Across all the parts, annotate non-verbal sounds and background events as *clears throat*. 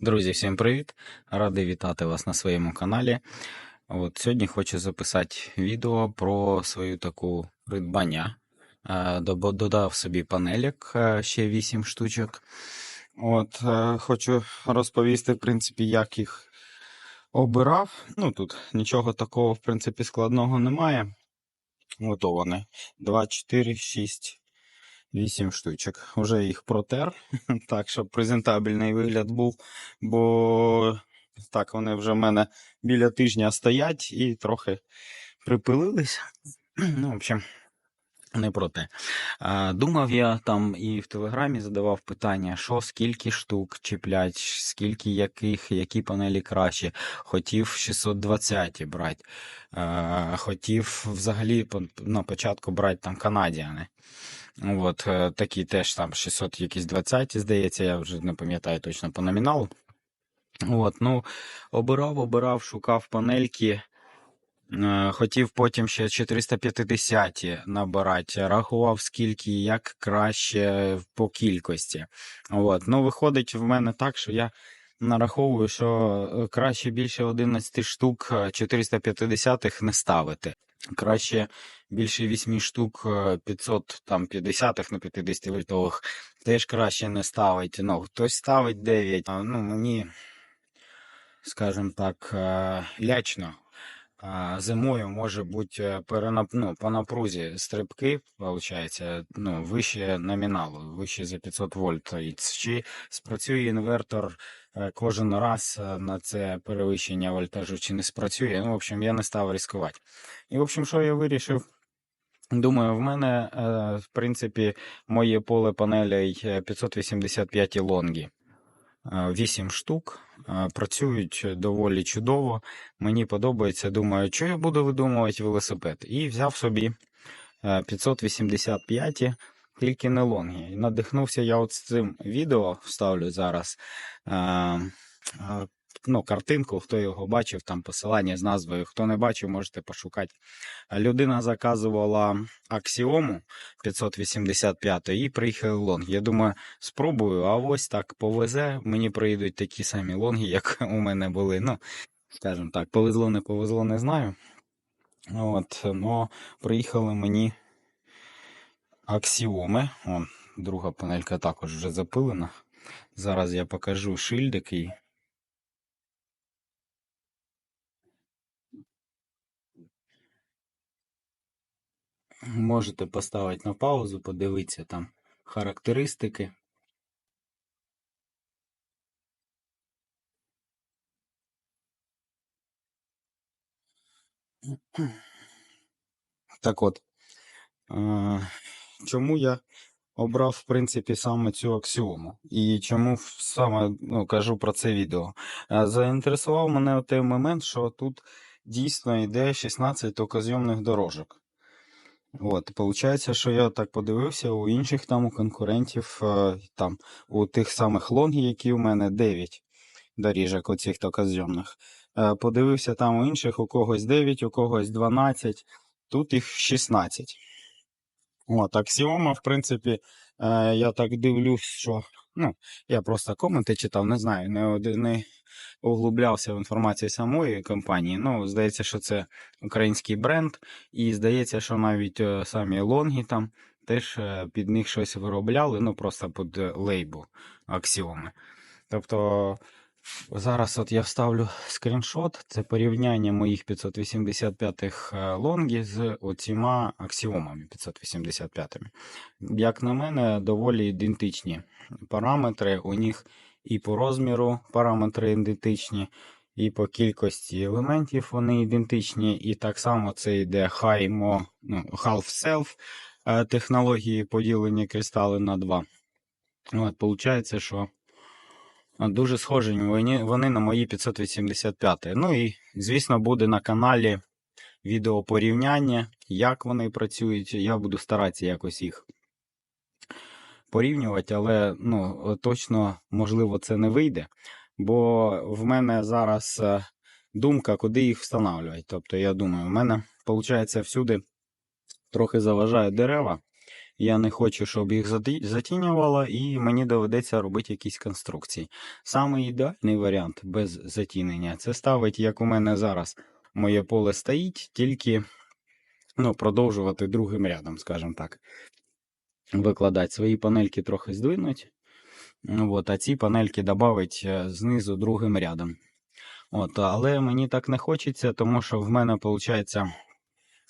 Друзі, всім привіт! Радий вітати вас на своєму каналі. От Сьогодні хочу записати відео про свою таку придбання. Е, Додав собі панелек, е, ще 8 штучок. От, е, хочу розповісти, в принципі, як їх обирав. Ну, тут нічого такого, в принципі, складного немає. Ото вони. 2, 4, 6, 8 штучок. Уже їх протер, *laughs* так, щоб презентабельний вигляд був. Бо так, вони вже в мене біля тижня стоять і трохи припилились. *clears throat* Ну, в общем, не про те. Думав я там і в Телеграмі задавав питання, що скільки штук чіплять, скільки яких, які панелі краще. Хотів 620 брати. Хотів взагалі на початку брати там канадіани. От, е, такі теж там 600 якісь 20, здається, я вже не пам'ятаю точно по номіналу. От, ну, обирав, обирав, шукав панельки. Е, Хотів потім ще 450 набирати, рахував скільки, як краще по кількості. От. Ну, виходить в мене так, що я нараховую, що е, краще більше 11 штук 450 не ставити. Краще більше 8 штук е, 500 там 50 на 50 вольтових теж краще не ставить. Ну, хтось ставить 9. А, Ну, мені, скажімо так, е, лячно. Зимою може бути е, перенап... ну, по напрузі стрибки, виходить, ну, вище номіналу, вище за 500 вольт. І чи спрацює інвертор е, кожен раз е, на це перевищення вольтажу, чи не спрацює. Ну, в общем, я не став ризикувати. І, в общем, що я вирішив? Думаю, в мене, в принципі, моє поле панелей е, 585 лонгі. 8 штук, е, працюють доволі чудово. Мені подобається. Думаю, що я буду видумувати велосипед. І взяв собі е, 585, тільки не лонгі. Надихнувся я от з цим відео, вставлю зараз. Ну, картинку, хто його бачив, там посилання з назвою. Хто не бачив, можете пошукати. Людина заказувала аксіому 585 і приїхали лонг. Я думаю, спробую, а ось так повезе. Мені приїдуть такі самі лонги, *laughs* як у мене були. Ну, скажімо так, повезло, не повезло, не знаю. От, но приїхали мені аксіоми. О, друга панелька також вже запилена. Зараз я покажу шильдик і. Можете поставити на паузу, подивитися там характеристики. Так от, е, чому я обрав, в принципі, саме цю аксіому? І чому саме ну, кажу про це відео? Е, Заінтересував мене той момент, що тут дійсно йде 16 оказйомних дорожок. От, получається, що я так подивився у інших там у конкурентів, е, там у тих самих лонгів, які у мене 9 доріжок оцих токазйомних. Е, Подивився там у інших, у когось 9, у когось 12, тут їх 16. От, аксіома, в принципі, е, я так дивлюсь, що ну, я просто коменти читав, не знаю, не, не углублявся в інформацію самої компанії. Ну, здається, що це український бренд, і здається, що навіть е, самі лонги там теж е, під них щось виробляли, ну просто під лейбу аксіоми. Тобто зараз от я вставлю скріншот, це порівняння моїх 585-х е, лонгів з оціма аксіомами 585-ми. Як на мене, доволі ідентичні параметри. У них і по розміру параметри ідентичні, і по кількості елементів вони ідентичні. І так само це йде HiMo, ну, Half-Self е, технології поділення кристали на два. От, Получається, що Дуже схожі вони, на мої 585. Ну і, звісно, буде на каналі відео порівняння, як вони працюють. Я буду старатися якось їх порівнювати, але ну, точно, можливо, це не вийде. Бо в мене зараз е, думка, куди їх встановлювати. Тобто, я думаю, в мене, виходить, всюди трохи заважають дерева. Я не хочу, щоб їх затінювало, і мені доведеться робити якісь конструкції. Саме ідеальний варіант без затінення це ставить, як у мене зараз моє поле стоїть, тільки ну, продовжувати другим рядом, скажімо так. Викладати свої панельки трохи здвинуть. Ну, От, а ці панельки додавить е, знизу другим рядом. От, але мені так не хочеться, тому що в мене виходить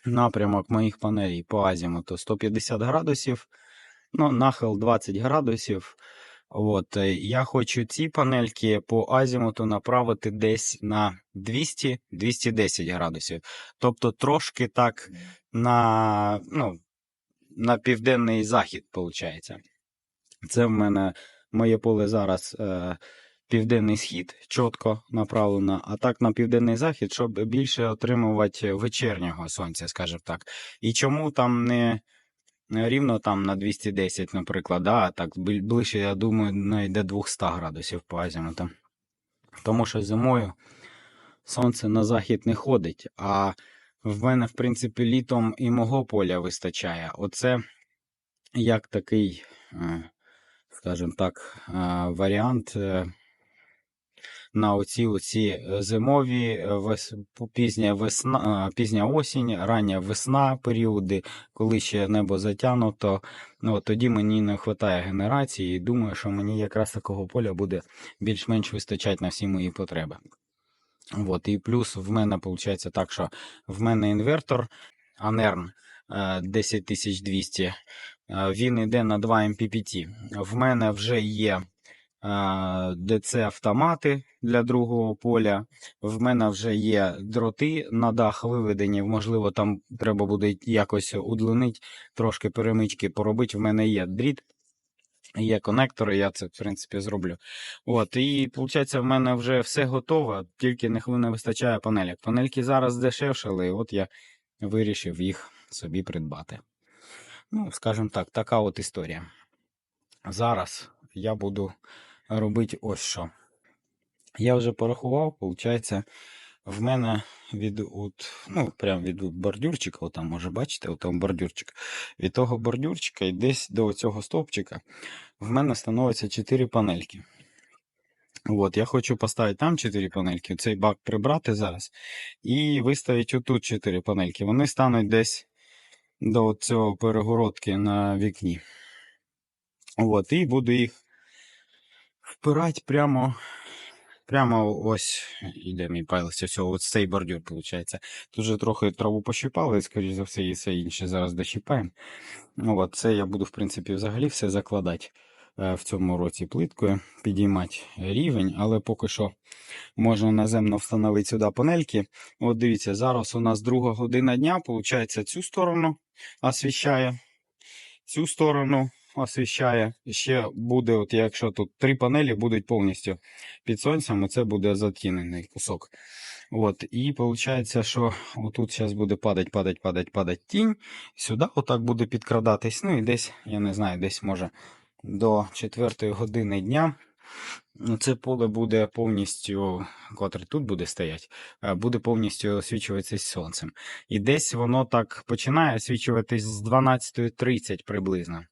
напрямок моїх панелей по азімуту 150 градусів, ну, нахил 20 градусів. От, е, я хочу ці панельки по азімуту направити десь на 200-210 градусів. Тобто трошки так на, ну, на південний захід, виходить. Це в мене моє поле зараз е, південний схід, чітко направлено, а так на південний захід, щоб більше отримувати вечірнього сонця, скажімо так. І чому там не рівно там на 210, наприклад, а так ближче, я думаю, до 200 градусів по азімуту. Тому що зимою сонце на захід не ходить, а в мене, в принципі, літом і мого поля вистачає. Оце як такий, е, скажімо так, е, варіант е, на оці, оці е, зимові, е, вес, пізня, весна, пізня осінь, рання весна, періоди, коли ще небо затягнуто. Ну, тоді мені не вистачає генерації, і думаю, що мені якраз такого поля буде більш-менш вистачати на всі мої потреби. От, і плюс в мене виходить так, що в мене інвертор Анерн е, 10200, е, він йде на 2 MPPT. В мене вже є DC автомати для другого поля. В мене вже є дроти на дах виведені. Можливо, там треба буде якось удлинити, трошки перемички поробити. В мене є дріт. Є конектори, я це в принципі зроблю. От, і виходить, в мене вже все готово, тільки не вистачає панелек. Панельки зараз здешевшали, і от я вирішив їх собі придбати. Ну, скажімо так, така от історія. Зараз я буду робити ось що. Я вже порахував, виходить, в мене від от, ну, прям від бордюрчика, отам, може бачите, отам бордюрчик. Від того бордюрчика і десь до цього стовпчика в мене становиться 4 панельки. От, я хочу поставити там 4 панельки, цей бак прибрати зараз. І виставити отут 4 панельки. Вони стануть десь до цього перегородки на вікні. От, і буду їх впирати прямо. Прямо ось іде мій пайлець, ось цей бордюр, виходить. Тут же трохи траву пощипали, скоріш за все, і все інше зараз дощипаємо. Ну, от, це я буду, в принципі, взагалі все закладати е, в цьому році плиткою, підіймати рівень, але поки що можна наземно встановити сюди панельки. От дивіться, зараз у нас друга година дня, виходить, цю сторону освіщає, цю сторону освіщає. Ще буде, от якщо тут три панелі будуть повністю під сонцем, це буде затінений кусок. От, і виходить, що отут зараз буде падати, падати, падати, падати тінь. Сюди отак буде підкрадатись. Ну і десь, я не знаю, десь може до 4 години дня. Це поле буде повністю, котре тут буде стояти, е, буде повністю освічуватися сонцем. І десь воно так починає освічуватись з 12.30 приблизно.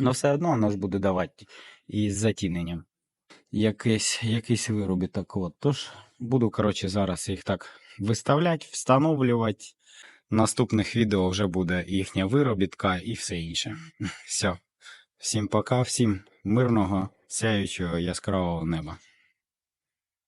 Ну, все одно вона ж буде давати із затіненням. Якийсь, якийсь виробіток. От. Тож буду, коротше, зараз їх так виставляти, встановлювати. Наступних відео вже буде їхня виробітка і все інше. Все. Всім пока, всім мирного, сяючого яскравого неба.